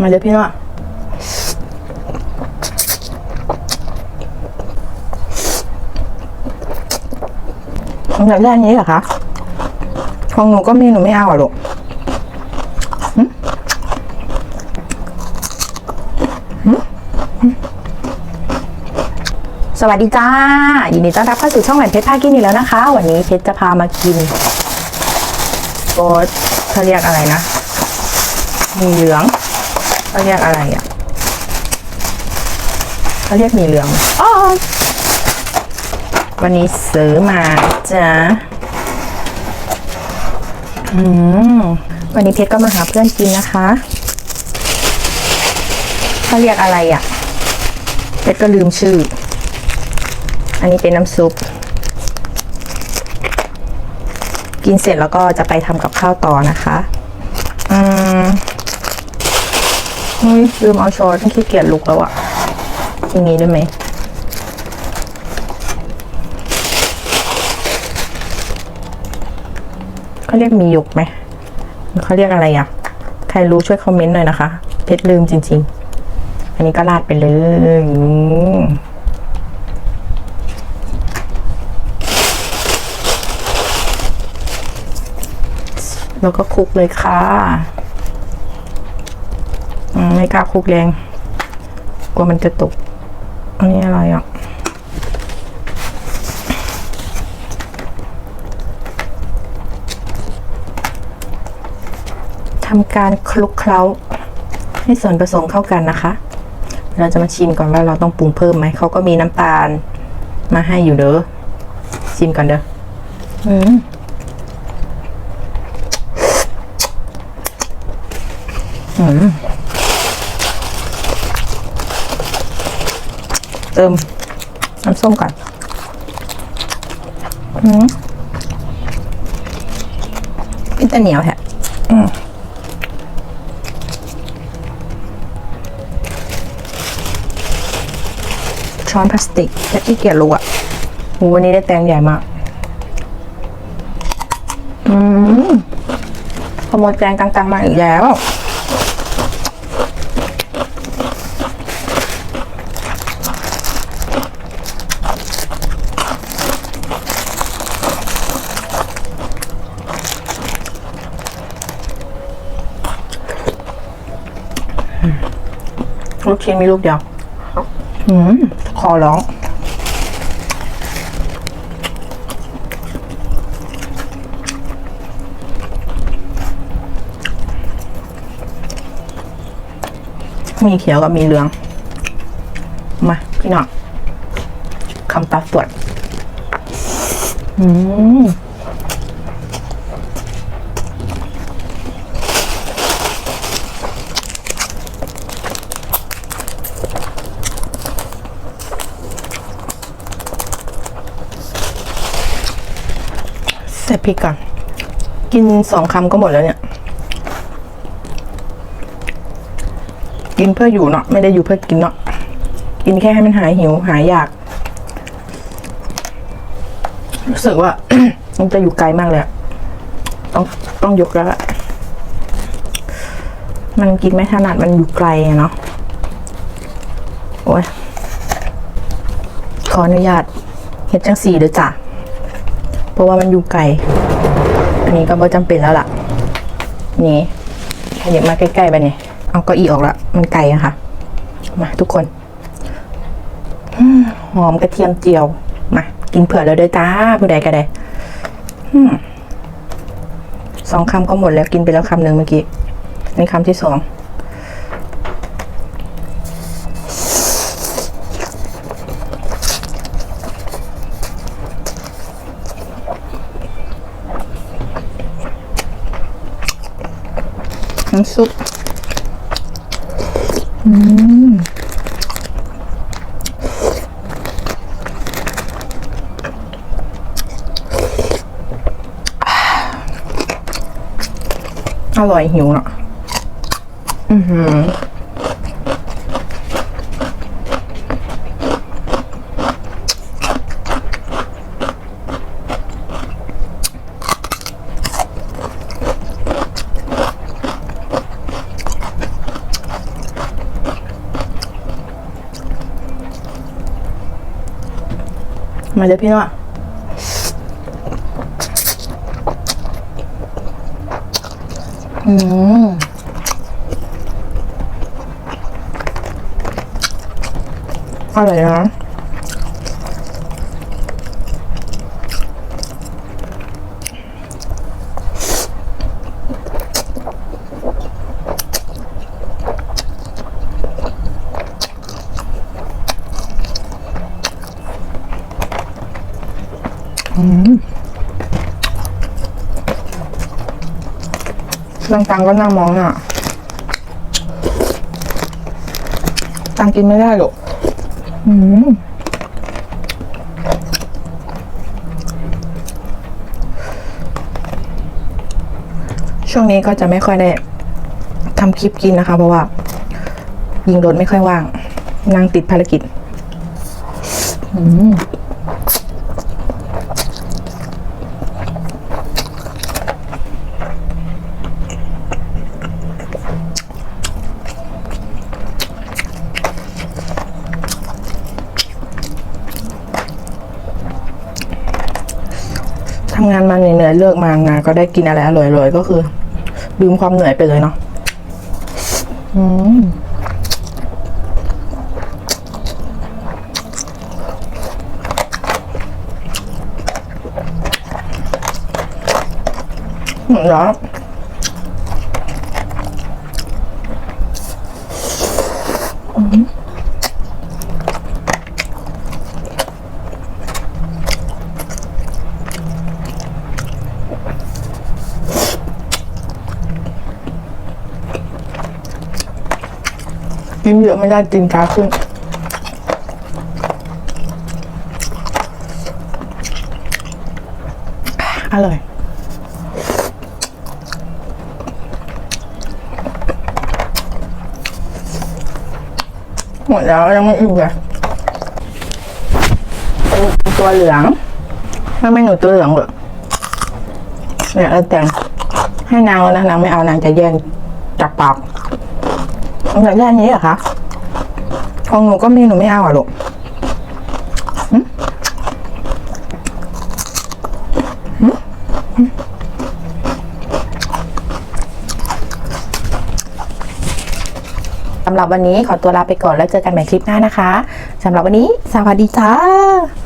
มาเลยพี่น้องของอยากได้นนี้เหรอคะ ของหนูก็มีหนูไม่เอาอะลูกสวัสดีจ้า ยินดีต้อนรับเข้าสู่ช่องแหวนเพชรพากินอีกแล้วนะคะ วันนี้เพชรจะพามากินโอ๊ตเขาเรียกอะไรนะหมีเหลือง เขาเรียกอะไรอะเขาเรียกหมีเหลืองอ๋อวันนี้ซื้อมาจ้าอืมวันนี้เพชรก็มาหาเพื่อนกินนะคะเขาเรียกอะไรอะเพชรก็ลืมชื่อ อันนี้เป็นน้ำซุป กินเสร็จแล้วก็จะไปทำกับข้าวต่อนะคะ อืม ลืมเอาช้อนขี้เกียจลุกแล้วอะทีนี้ได้ไหมเขาเรียกมีหยกไหมเขาเรียกอะไรอะใครรู้ช่วยคอมเมนต์หน่อยนะคะ เพชรลืมจริง ๆ อันนี้ก็ราดไปเลยแล้วก็คลุกเลยค่ะ กล้าคลุกแรงกลัวมันจะตก อันนี้อะไรอะทำการคลุกเคล้า ให้ส่วนผสมเข้ากันนะคะ เราจะมาชิมก่อนว่าเราต้องปรุงเพิ่มไหม เขาก็มีน้ำตาลมาให้อยู่เด้อ ชิมก่อนเด้อ อืม เติมน้ำส้มก่อนอืมเป็นแต่เหนียวแฮะอืมช้อนพลาสติกและที่เกียจรู้อะหูวันนี้ได้แตงใหญ่มาก อืมขโมยแตงตังๆมาอีกแล้ว ลูกชิ้นมีลูกเดียวอืมคอร้อง มีเขียวกับมีเหลือง มา พี่น้องคำตาสวด อืม ใส่พริกก่อน กินสองคำก็หมดแล้วเนี่ย กินเพื่ออยู่เนาะไม่ได้อยู่เพื่อกินเนาะกินแค่ให้มันหายหิวหายอยาก รู้สึกว่า มันจะอยู่ไกลมากเลยต้องต้องยกแล้วอะมันกินไม่ถนัดมันอยู่ไกลเนาะโอ้ยขออนุญาตเฮ็ดจังสี่เด้อจ้ะ เพราะว่ามันอยู่ไกล อันนี้ก็ไม่จำเป็นแล้วล่ะ นี่ขยับมาใกล้ๆไปเนี่ยเอาเก็อีออกละ มันไกลอะค่ะ มาทุกคนหอมกระเทียมเจียว มา กินเผื่อแล้วด้อจ้าผู้ใดก็ได้สองคำก็หมดแล้วกินไปแล้วคำหนึ่งเมื่อกี้นี่คำที่สอง น้ำซุปอืมอร่อยหิวเนาะอือหือ มาเจอพี่น้องอืมอร่อยนะ ตังตังก็นั่งมองอะตังกินไม่ได้หรอกอืมช่วงนี้ก็จะไม่ค่อยได้ทำคลิปกินนะคะ เพราะว่า ยิงโดนไม่ค่อยว่าง นั่งติดภารกิจ อืม ทำงานมาเหนื่อยๆเลิกมางานก็ได้กินอะไรอร่อยๆก็คือลืมความเหนื่อยไปเลยเนาะอืมหมด กินเยอะไม่ได้กินช้าขึ้น อร่อย หมดแล้วยังไม่อิ่มเลยตัวเหลืองไม่ไม่หนูตัวเหลืองเหรอเนี่ยแล้วแต่งให้นางแล้วนะนางไม่เอานางจะแย่งจากปาก อยากได้อันนี้เหรอคะของหนูก็มีหนูไม่เอาอะลูกหึหึหึสำหรับวันนี้ขอตัวลาไปก่อนแล้วเจอกันใหม่คลิปหน้านะคะ สำหรับวันนี้ สวัสดีจ้า